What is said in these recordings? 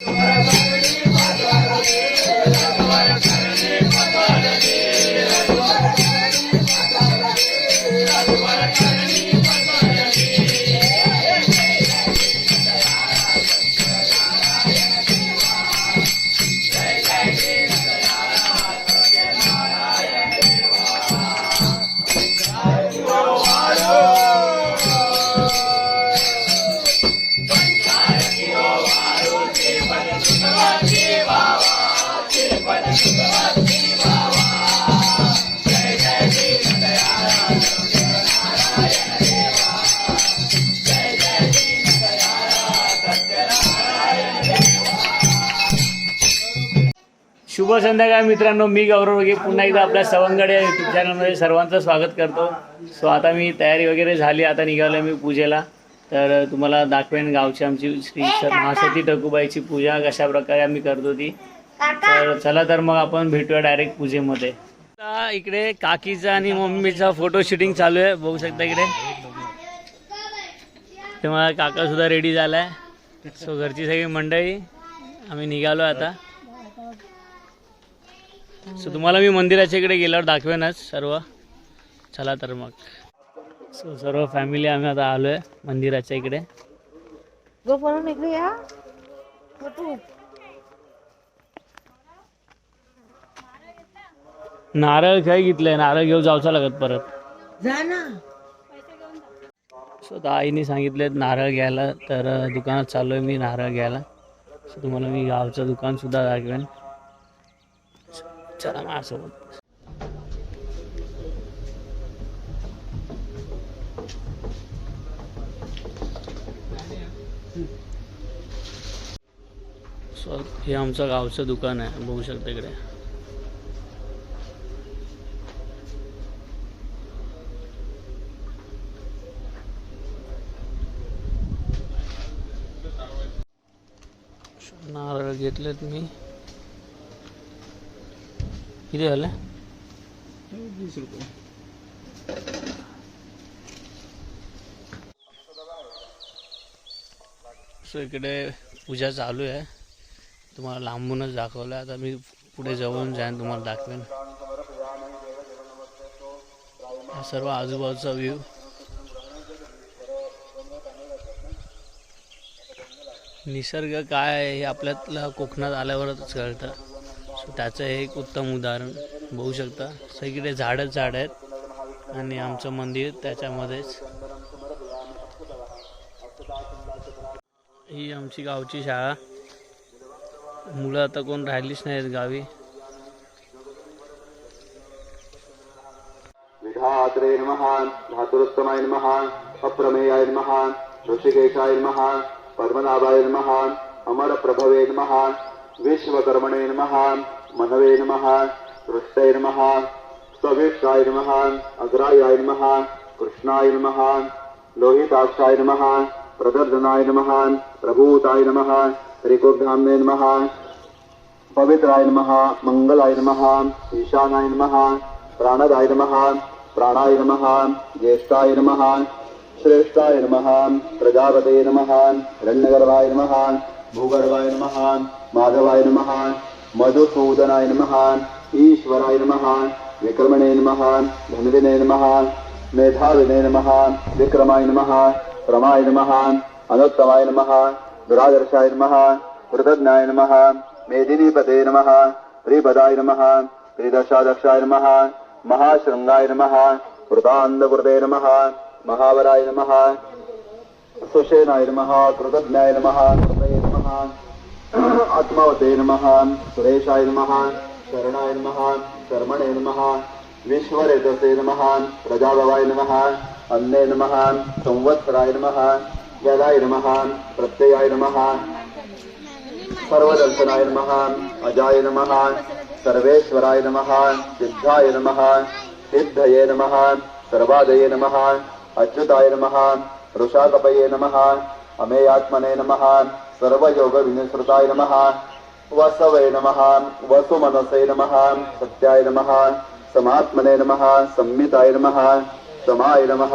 Yeah. शुभ संध्याकाळ मित्रांनो. मी गौरव वगे पुन्हा एकदा आपल्या सवंगड या यूट्यूब चॅनलमध्ये सर्वांचं स्वागत करतो. सो आता मी तयारी वगैरे झाली. आता निघालो मी पूजेला. तर तुम्हाला दाखवेन गावची आमची श्री महासती टकूबाईची पूजा कशा प्रकारे आम्ही करतो ती तर चला तर मग आपण भेटूया डायरेक्ट पूजेमध्ये. आता इकडे काकीचा आणि मम्मीचा फोटो शूटिंग चालू आहे. बघू शकता इकडे. तेव्हा काका सुद्धा रेडी झालाय. सो घरची सगळी मंडळी आम्ही निघालो आता. सो तुम्हाला मी मंदिराच्या इकडे गेल्यावर दाखवेनच सर्व. चला तर मग. सो सर्व फॅमिली आम्ही आता आलो आहे मंदिराच्या इकडे. नारळ काय घेतलंय? नारळ घेऊन जाऊचा लागत परत. जा ना. सो आता आईने सांगितले नारळ घ्यायला तर दुकानात चाललो आहे मी नारळ घ्यायला. सो तुम्हाला मी गावचं दुकानसुद्धा दाखवेन. चला माझ्यासोबत हे आमचं गावचं दुकान आहे बघू शकता इकडे. नारळ घेतलेत मी. किती झाले? सो इकडे पूजा चालू आहे. तुम्हाला लांबूनच दाखवलं आता मी पुढे जवळून जाईन तुम्हाला दाखवेन. हा सर्व आजूबाजूचा व्ह्यू निसर्ग काय आहे हे आपल्यातला कोकणात आल्यावरच कळतं. त्याचं एक उत्तम उदाहरण बघू शकता. सगळीकडे झाडच झाड आहेत आणि आमचं मंदिर त्याच्यामध्येच. ही आमची गावची शाळा. मुलं आता कोण राहिलीच नाहीत गावी. विघात्रेन महान धातुरुत्तमायन महान अप्रमेयायन महान ऋषिकेशायन महान पद्मनाभायन महान अमर प्रभवेन महान विश्वकर्मणेन महान मनवे नमः दृष्टय नमः स्वविष्टाय नमः अग्रायाय नमः कृष्णाय नमः लोहिताक्षाय नमः प्रदर्शनाय नमः प्रभूताय नमः त्रिकुब्धाम्ने नमः पवित्राय नमः मंगलाय नमः ईशानाय नमः प्राणदाय नमः प्राणाय नमः ज्येष्ठाय नमः श्रेष्ठाय नमः प्रजापते नमः रण्यगर्वाय नमः भूगर्वाय नमः माधवाय नमः मधुसूदनाय नमः ईश्वराय नमः विक्रमणे नमः धन्विने नमः मेधाविने नमः विक्रमाय नमः रमाय नमः अनुत्तमाय नमः दुरादर्शाय नमः कृतज्ञाय नमः मेदिनीपते नमः त्रिपदाय नमः त्रिदशादक्षाय नमः महाशृङ्गाय नमः कृतान्दकृते नमः महावराय नमः सुषेनाय नमः कृतज्ञाय नमः कृतये नमः आत्मावते नमः सुरेशाय नमः शरणाय नमः शर्मणेन नमः विश्वरेतसे नमः प्रजाभवाय नमः अन्ने नमः संवत्सराय नमः यदाय नमः प्रत्ययाय नमः सर्वदर्शनाय नमः अजाय नमः सर्वेश्वराय नमः सिद्धाय नमः सिद्धये नमः सर्वादये नमः अच्युताय नमः ऋषाकपये नमः अमेयात्मने सर्वयोग सर्वयोगविनिसृताय नमः। वसवय नमः वसुमनसे नमः सत्याय नमः समात्मने नमः संमिताय नमः समाय नमः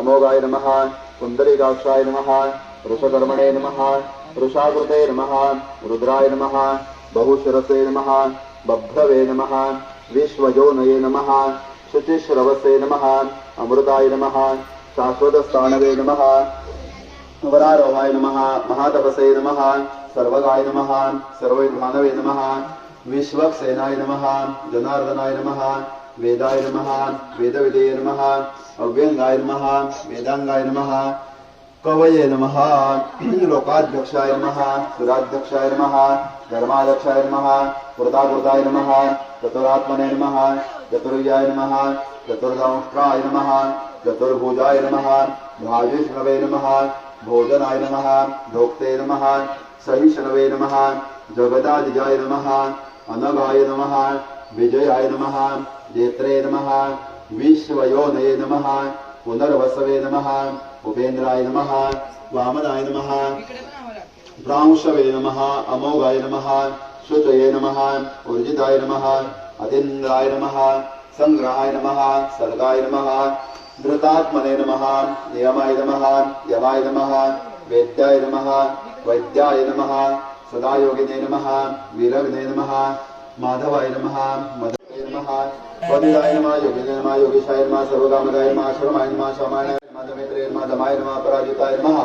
अमोघाय नमः कुन्दलिकाक्षाय नमः ऋषकर्मणे नमः ऋषाकृते नमः रुद्राय नमः बहुशिरसे नमः बभ्रवे नमः विश्वजोनये नमः शुचिश्रवसे नमः अमृताय नमः शाश्वतस्थानवे नमः वरारोहाय नमः महातपसे नमः सर्वगाय नमः सर्वविद्वानवे नमः विश्वक्सेनाय नमः जनार्दनाय नमः वेदाय नमः वेदविदये नमः अव्यंगाय नमः वेदांगाय नमः कवये नमः लोकाध्यक्षाय नमः सुराध्यक्षाय नमः धर्माध्यक्षाय नमः कृताकृताय नमः चतुरात्मने नमः चतुर्याय नमः चतुर्दंष्ट्राय नमः चतुर्भुजाय नमः भाजेष्णवे नमः भोजनाय नमः भोक्ते नमः सहिष्णवे नमः जगदादिजाय नमः अनगाय नमः विजयाय नमः जेत्रे नमः विश्वयोनये नमः पुनर्वसवे नमः उपेन्द्राय नमः वामनाय नमः प्रांशवे नमः अमोघाय नमः शुचये नमः ऊर्जिताय नमः अतीन्द्राय नमः सङ्ग्रहाय नमः सर्गाय नमः धृतात्मने नमः नियमाय नमः यमाय नमः वेद्याय नमः वैद्याय नमः सदायोगिने नमः वीरविने नमः माधवाय नमः मदये नमः वदिदाय नमः योगिने नमः योगीशाय नमः सर्वकामदाय नमः शर्माय नमः शमाय नमः दमित्रे नमः दमाय नमः पराजिताय नमः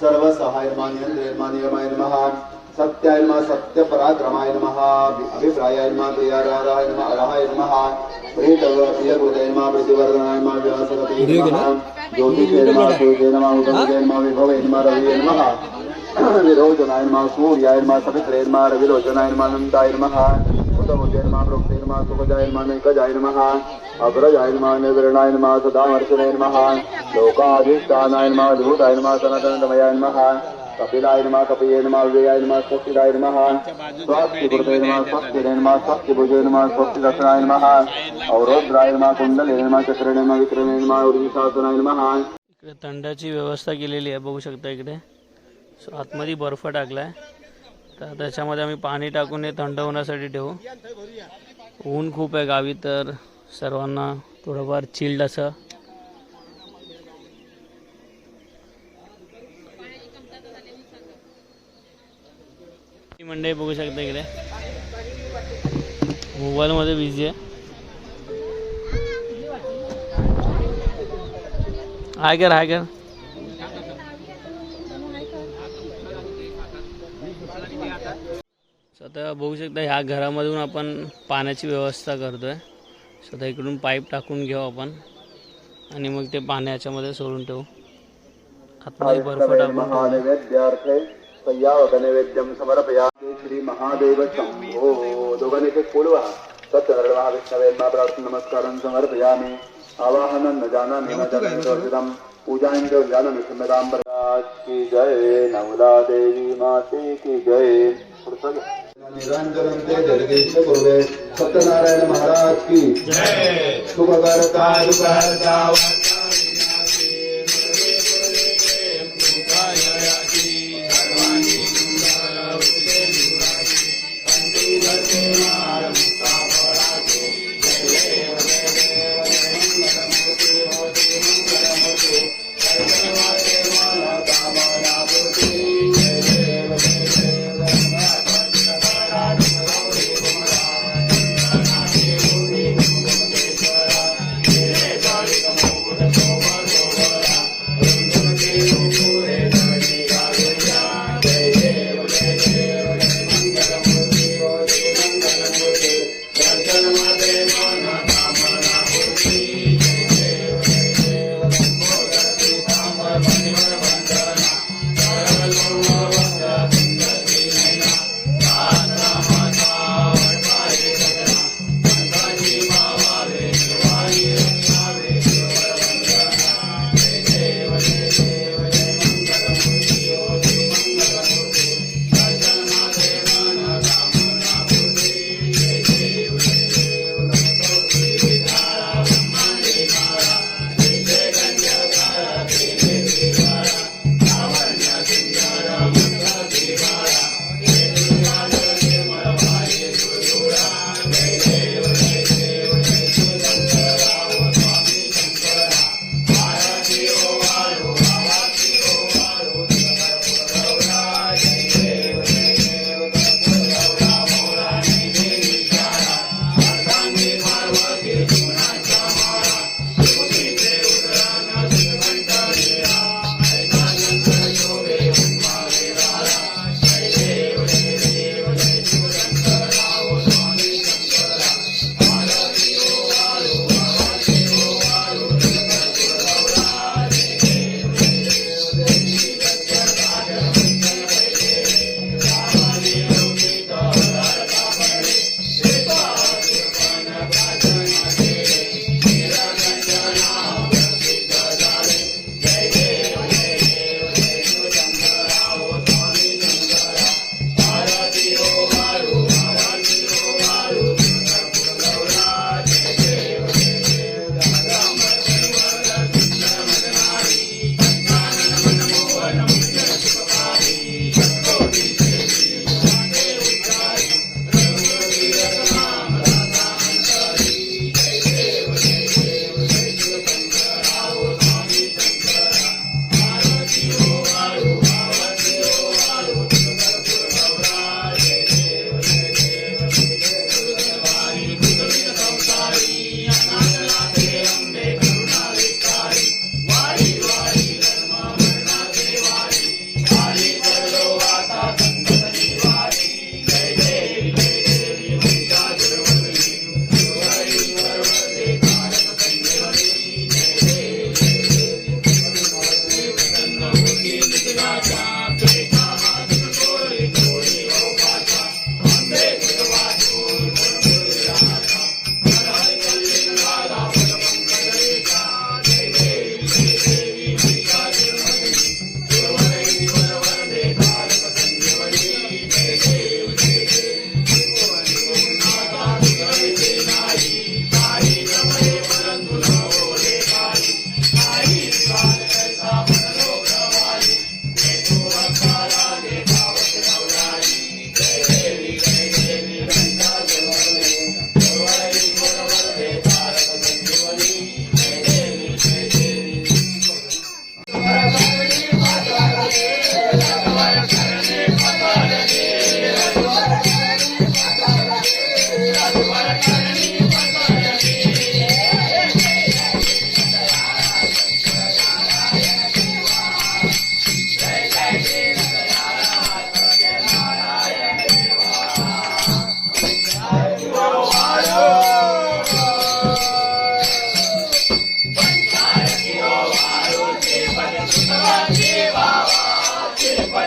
सर्वसहाय नमः नियन्द्रे नमः नियमाय नमः सत्याय नमः सत्यपराक्रमाय नमः अभिप्रायाय नमः प्रियाराय नमः अरहाय नमः प्रीतव प्रियकृते नमः प्रतिवर्धनाय नमः व्यासगते नमः ज्योतिषे नमः सूर्ये नमः उदये नमः विभवे नमः रविये नमः विरोचनाय नमः सूर्याय नमः सवित्रे नमः रविरोचनाय नमः अनन्ताय नमः उत्तमुदे नमः प्रोक्ते नमः सुखजाय नमः नैकजाय नमः अग्रजाय नमः निर्विरणाय नमः सदामर्शने नमः लोकाधिष्ठानाय नमः अद्भुताय नमः सनातनतमयाय नमः कपिलाय नमः कपये नमः विजयाय नमः स्वस्तिराय नमः। स्वस्तिकृते नमः स्वस्ति नमः स्वस्तिभुजे नमः स्वस्तिदर्शनाय नमः अवरोद्राय नमः कुण्डले नमः चक्रणे नमः विक्रमे नमः उर्मिशासनाय नमः। इकडे थंडाची व्यवस्था केलेली आहे बघू शकता इकडे. सो आतमध्ये बर्फ टाकलाय. तर त्याच्यामध्ये आम्ही पाणी टाकून हे थंड होण्यासाठी ठेवू. ऊन खूप आहे गावी तर सर्वांना थोडंफार चिल्ड असं. ही मंडळी बघू शकता इकडे. मोबाईलमध्ये बिझी आहे. हाय कर हाय कर. सो आता बघू शकता ह्या घरामधून आपण पाण्याची व्यवस्था करतोय. सो आता इकडून पाईप टाकून घेऊ आपण. आणि मग ते पाण्याच्यामध्ये सोडून ठेवू. आतमध्ये बर्फ टाकून. सय्यावक नैवेद्यम समर्पयामि। श्री महादेव शंभो दोघांनी एक बोलवा सत्यनर महाविष्णवे नमः प्रार्थना नमस्कारं समर्पयामि। आवाहनं न जानामि न जानामि सर्वविदं पूजां च जानामि प्रकाश की जय नवला देवी माते की जय. निरंजनं ते जगदीश गुरुवे। सत्यनारायण महाराज की जय। शुभ करता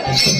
Thank you.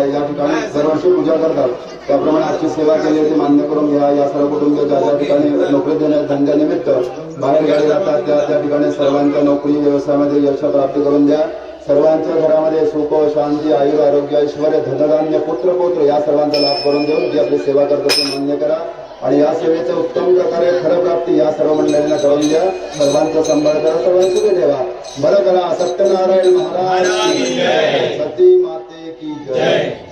या या ठिकाणी दरवर्षी पूजा करतात. त्याप्रमाणे आजची सेवा केली ते मान्य करून घ्या. या सर्व कुटुंब ज्या ज्या ठिकाणी नोकरी देण्या धंद्यानिमित्त बाहेर गाडी जातात त्या त्या ठिकाणी सर्वांच्या नोकरी व्यवसायामध्ये यश प्राप्त करून द्या. सर्वांच्या घरामध्ये सुख शांती आयुर आरोग्य ऐश्वर धनधान्य पुत्र पौत्र या सर्वांचा लाभ करून देऊन जी आपली सेवा करतो ते मान्य करा. आणि या सेवेचं उत्तम प्रकारे खरं प्राप्ती या सर्व मंडळींना करून द्या. सर्वांचा सांभाळ करा सर्वांचं ठेवा. बरं करा सत्यनारायण महाराज सती माता जय